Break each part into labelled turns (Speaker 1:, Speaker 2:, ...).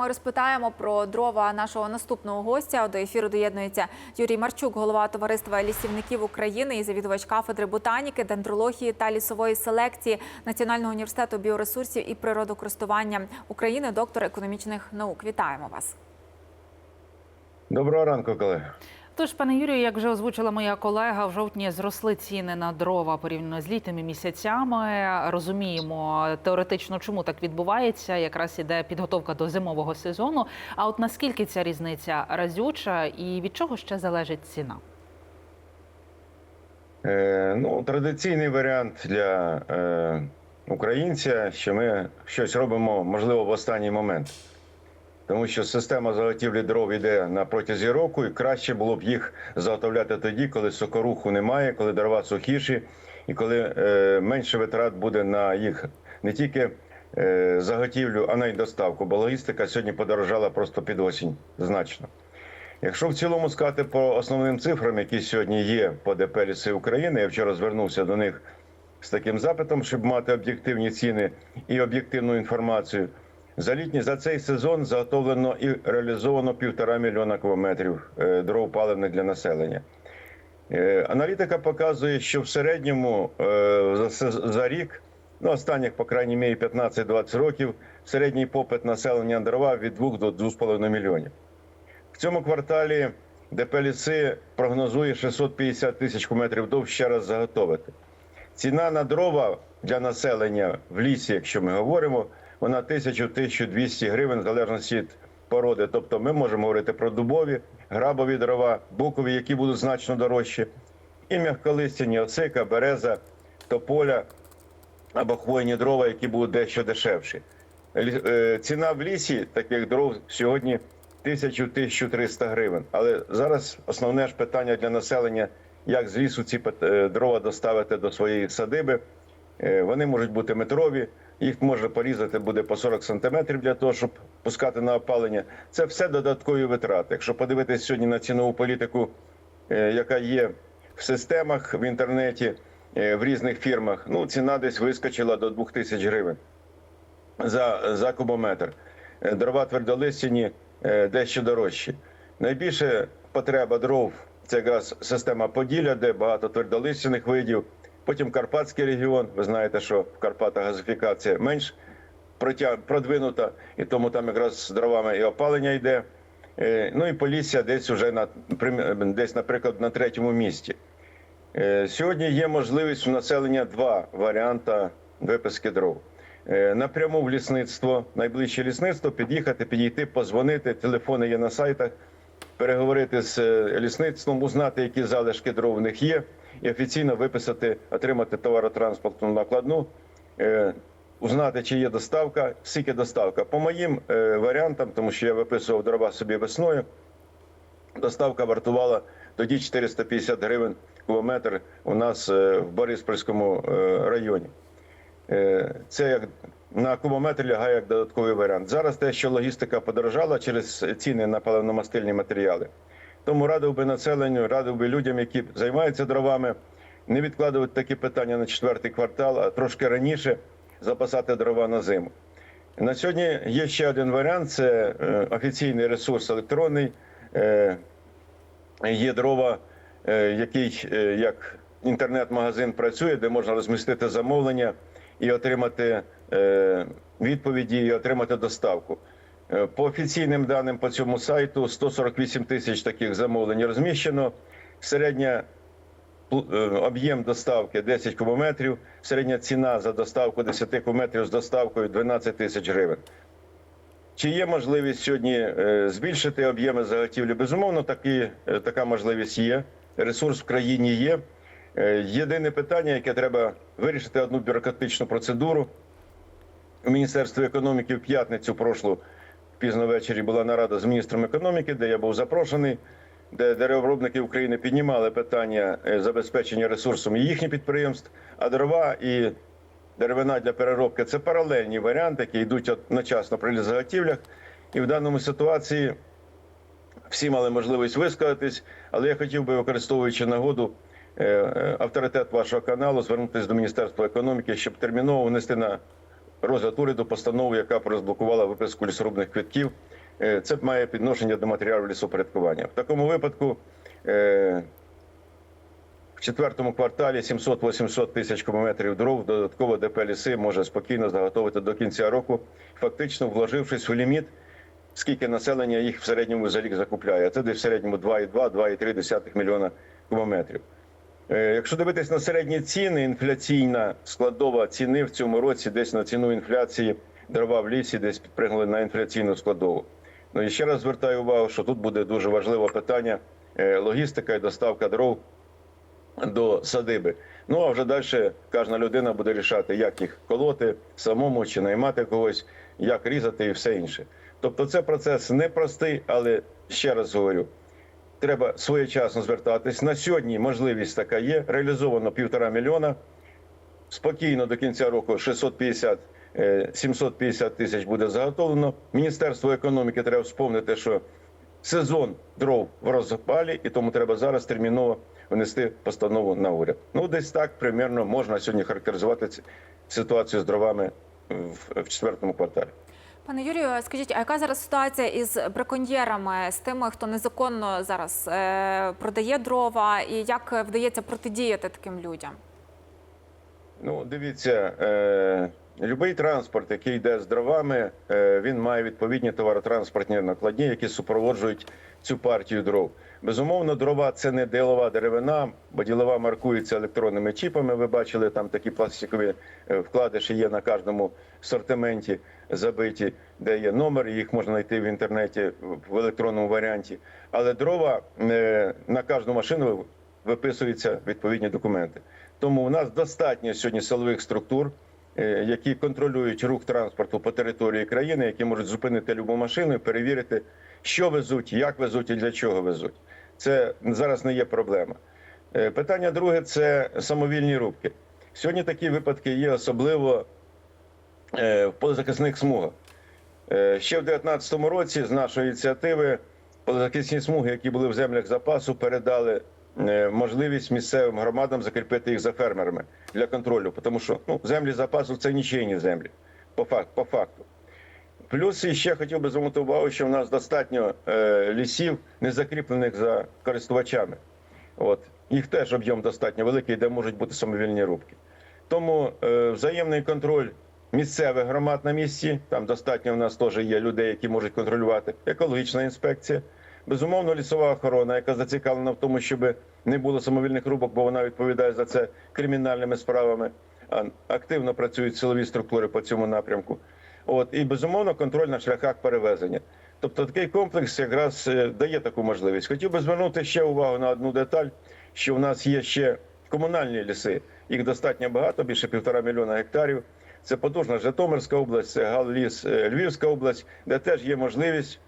Speaker 1: ми розпитаємо про дрова нашого наступного гостя. До ефіру доєднується Юрій Марчук, голова товариства лісівників України і завідувач кафедри ботаніки, дендрології та лісової селекції Національного університету біоресурсів і природокористування України, доктор економічних наук. Вітаємо вас.
Speaker 2: Доброго ранку, колеги.
Speaker 3: Тож, пане Юрію, як вже озвучила моя колега, в жовтні зросли ціни на дрова порівняно з літніми місяцями. Розуміємо теоретично, чому так відбувається. Якраз іде підготовка до зимового сезону. А от наскільки ця різниця разюча і від чого ще залежить ціна?
Speaker 2: Е, ну, традиційний варіант для е, українця, що ми щось робимо, можливо, в останній момент. Тому що система заготівлі дров йде на протязі року, і краще було б їх заготовляти тоді, коли сокоруху немає, коли дрова сухіші, і коли е, менше витрат буде на їх не тільки е, заготівлю, а й доставку. Бо логістика сьогодні подорожала просто під осінь значно. Якщо в цілому сказати по основним цифрам, які сьогодні є по ДП «Ліси України, я вчора звернувся до них з таким запитом, щоб мати об'єктивні ціни і об'єктивну інформацію. За літній за цей сезон заготовлено і реалізовано півтора мільйона кубометрів е, дров паливних для населення. Е, Аналітика показує, що в середньому е, за, рік, ну останніх, по крайній мірі, 15-20 років, середній попит населення на дрова від 2 до 2,5 мільйонів. В цьому кварталі ДП «Ліси» прогнозує 650 тисяч кубометрів дров ще раз заготовити. Ціна на дрова для населення в лісі, якщо ми говоримо, вона 1000-1200 гривень в залежності від породи. Тобто ми можемо говорити про дубові, грабові дрова, букові, які будуть значно дорожчі, і м'яколистяні, осика, береза, тополя або хвойні дрова, які будуть дещо дешевші. Е, Ціна в лісі таких дров сьогодні 1000-1300 гривень. Але зараз основне ж питання для населення, як з лісу ці е, дрова доставити до своєї садиби. Е, Вони можуть бути метрові, їх можна порізати буде по 40 сантиметрів для того, щоб пускати на опалення. Це все додаткові витрати. Якщо подивитися сьогодні на цінову політику, е, яка є в системах в інтернеті, е, в різних фірмах, ну ціна десь вискочила до 2000 гривень за, за кубометр. Е, Дрова твердолистяні дещо дорожчі. Найбільше потреба дров це якраз система Поділля, де багато твердолистяних видів. Потім Карпатський регіон. Ви знаєте, що в Карпатах газифікація менш продвинута, і тому там якраз з дровами і опалення йде. Е, Ну і Полісся десь уже на десь, наприклад, на третьому місці. Е, Сьогодні є можливість у населення два варіанти виписки дров. Е, Напряму в лісництво, найближче лісництво, під'їхати, підійти, позвонити. Телефони є на сайтах, переговорити з е, лісництвом, узнати, які залишки дров в них є, і офіційно виписати, отримати товаротранспортну накладну, е, узнати, чи є доставка, скільки доставка. По моїм е, варіантам, тому що я виписував дрова собі весною, доставка вартувала тоді 450 гривень кілометр у нас в Бориспільському е, районі. Це як на кубометр лягає як додатковий варіант. Зараз те, що логістика подорожала через ціни на паливно-мастильні матеріали. Тому радив би населенню, радив би людям, які займаються дровами, не відкладувати такі питання на четвертий квартал, а трошки раніше запасати дрова на зиму. На сьогодні є ще один варіант: це е, офіційний ресурс електронний. Е, Є дрова, е, який як інтернет-магазин працює, де можна розмістити замовлення і отримати е, відповіді, і отримати доставку. Е, По офіційним даним по цьому сайту 148 тисяч таких замовлень розміщено. Середня е, об'єм доставки 10 кубометрів, середня ціна за доставку 10 кубометрів з доставкою 12 тисяч гривень. Чи є можливість сьогодні збільшити об'єми заготівлі? Безумовно, такі, така можливість є. Ресурс в країні є. Е, Єдине питання, яке треба вирішити одну бюрократичну процедуру. У Міністерстві економіки в п'ятницю прошлу пізно ввечері була нарада з міністром економіки, де я був запрошений, де деревообробники України піднімали питання е, забезпечення ресурсом їхніх підприємств, а дрова і деревина для переробки це паралельні варіанти, які йдуть одночасно при заготівлях. І в даному ситуації всі мали можливість висказатись, але я хотів би, використовуючи нагоду, авторитет вашого каналу, звернутися до Міністерства економіки, щоб терміново внести на розгляд уряду постанову, яка розблокувала виписку лісорубних квитків е, це має підношення до матеріалів лісопорядкування. В такому випадку е, в четвертому кварталі 700-800 тисяч кубометрів дров додатково ДП ліси може спокійно заготовити до кінця року, фактично вложившись у ліміт, скільки населення їх в середньому за рік закупляє. Це десь в середньому 2,2-2,3 мільйона кубометрів. Е, Якщо дивитись на середні ціни, інфляційна складова ціни в цьому році десь на ціну інфляції дрова в лісі десь підпригнули на інфляційну складову. Ну і ще раз звертаю увагу, що тут буде дуже важливе питання е, логістика і доставка дров до садиби. Ну а вже далі кожна людина буде рішати, як їх колоти самому чи наймати когось, як різати і все інше. Тобто, це процес непростий, але ще раз говорю, треба своєчасно звертатись. На сьогодні можливість така є. Реалізовано півтора мільйона. Спокійно до кінця року 650 е, 750 тисяч буде заготовлено. Міністерство економіки треба вспомнити, що сезон дров в розпалі, і тому треба зараз терміново внести постанову на уряд. Ну, десь так примерно можна сьогодні характеризувати ситуацію з дровами в четвертому кварталі.
Speaker 1: Пане Юрію, скажіть, а яка зараз ситуація із браконьєрами, з тими, хто незаконно зараз е, продає дрова, і як вдається протидіяти таким людям?
Speaker 2: Ну, дивіться, будь-який транспорт, який йде з дровами, е, він має відповідні товаротранспортні накладні, які супроводжують цю партію дров. Безумовно, дрова це не ділова деревина, бо ділова маркується електронними чіпами. Ви бачили, там такі пластикові е, вкладиші є на кожному сортименті забиті, де є номер, їх можна знайти в інтернеті в електронному варіанті. Але дрова е, на кожну машину виписуються відповідні документи. Тому у нас достатньо сьогодні силових структур, які контролюють рух транспорту по території країни, які можуть зупинити любу машину і перевірити, що везуть, як везуть і для чого везуть. Це зараз не є проблема. Е, Питання друге це самовільні рубки. Сьогодні такі випадки є особливо е, в полезахисних смугах. Е, Ще в 2019 році з нашої ініціативи полезахисні смуги, які були в землях запасу, передали е, можливість місцевим громадам закріпити їх за фермерами для контролю, тому що ну, землі запасу це нічийні землі, по факту. По факту. Плюс ще хотів би звернути увагу, що в нас достатньо е, лісів, не закріплених за користувачами. От їх теж об'єм достатньо великий, де можуть бути самовільні рубки. Тому е, взаємний контроль місцевих громад на місці. Там достатньо в нас теж є людей, які можуть контролювати. Екологічна інспекція. Безумовно, лісова охорона, яка зацікавлена в тому, щоб не було самовільних рубок, бо вона відповідає за це кримінальними справами. Активно працюють силові структури по цьому напрямку. От і безумовно контроль на шляхах перевезення. Тобто такий комплекс якраз е, дає таку можливість. Хотів би звернути ще увагу на одну деталь, що в нас є ще комунальні ліси. Їх достатньо багато, більше півтора мільйона гектарів. Це потужна Житомирська область, це Галліс, е, Львівська область, де теж є можливість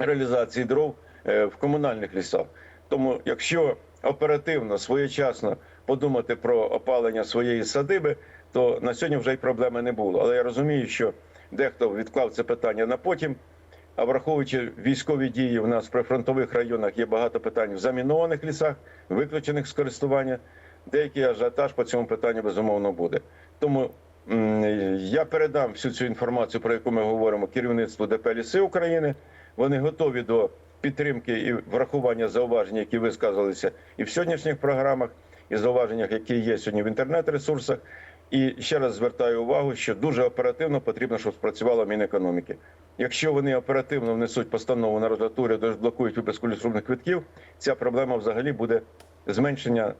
Speaker 2: реалізації дров е, в комунальних лісах. Тому, якщо оперативно, своєчасно подумати про опалення своєї садиби, то на сьогодні вже й проблеми не було. Але я розумію, що дехто відклав це питання на потім. А враховуючи військові дії, у нас в прифронтових районах є багато питань в замінованих лісах, виключених з користування. Деякий ажіотаж по цьому питанню безумовно буде. Тому я передам всю цю інформацію, про яку ми говоримо, керівництву ДП «Ліси України. Вони готові до підтримки і врахування зауважень, які висказалися і в сьогоднішніх програмах, і зауваженнях, які є сьогодні в інтернет-ресурсах. І ще раз звертаю увагу, що дуже оперативно потрібно, щоб спрацювало Мінекономіки. Якщо вони оперативно внесуть постанову на розгляд уряду, блокують виписку лісрубних квитків, ця проблема взагалі буде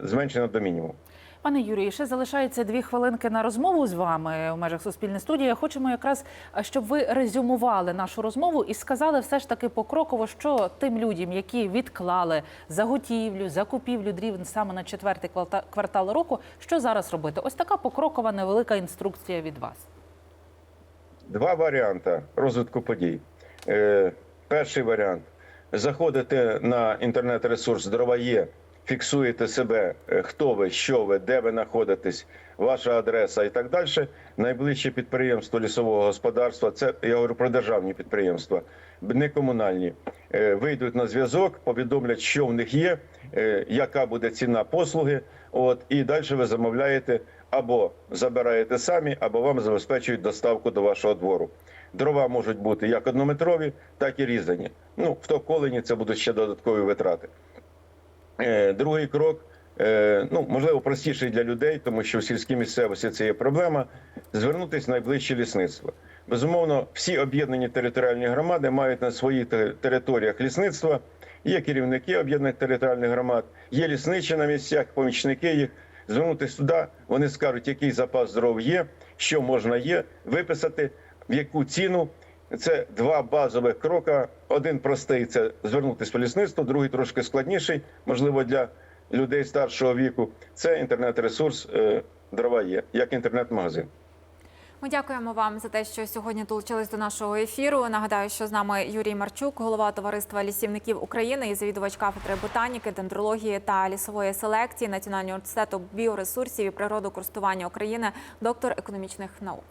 Speaker 2: зменшена до мінімуму.
Speaker 3: Пане Юрію, ще залишається дві хвилинки на розмову з вами у межах Суспільної студії. Хочемо якраз, щоб ви резюмували нашу розмову і сказали все ж таки покроково, що тим людям, які відклали заготівлю, закупівлю дрів саме на четвертий квартал року, що зараз робити? Ось така покрокова невелика інструкція від вас.
Speaker 2: Два варіанти розвитку подій. Е, перший варіант заходите на інтернет-ресурс Дрова є, фіксуєте себе, е, хто ви, що ви, де ви знаходитесь, ваша адреса і так далі. Найближче підприємство лісового господарства це я говорю про державні підприємства, не комунальні. Е, Вийдуть на зв'язок, повідомлять, що в них є, е, яка буде ціна послуги. От і далі ви замовляєте або забираєте самі, або вам забезпечують доставку до вашого двору. Дрова можуть бути як однометрові, так і різані. Ну, в топколені це будуть ще додаткові витрати. Е, Другий крок, е, ну можливо, простіший для людей, тому що в сільській місцевості це є проблема. Звернутися в найближче лісництво. Безумовно, всі об'єднані територіальні громади мають на своїх територіях лісництва. Є керівники об'єднаних територіальних громад, є лісничі на місцях, помічники їх. Звернутися туди, вони скажуть, який запас дров є, що можна є, виписати, в яку ціну. Це два базових крока. Один простий це звернутися в лісництво, другий трошки складніший, можливо, для людей старшого віку. Це інтернет-ресурс е, дрова є, як інтернет-магазин.
Speaker 1: Ми дякуємо вам за те, що сьогодні долучились до нашого ефіру. Нагадаю, що з нами Юрій Марчук, голова товариства лісівників України і завідувач кафедри ботаніки, дендрології та лісової селекції Національного університету біоресурсів і природокористування України, доктор економічних наук.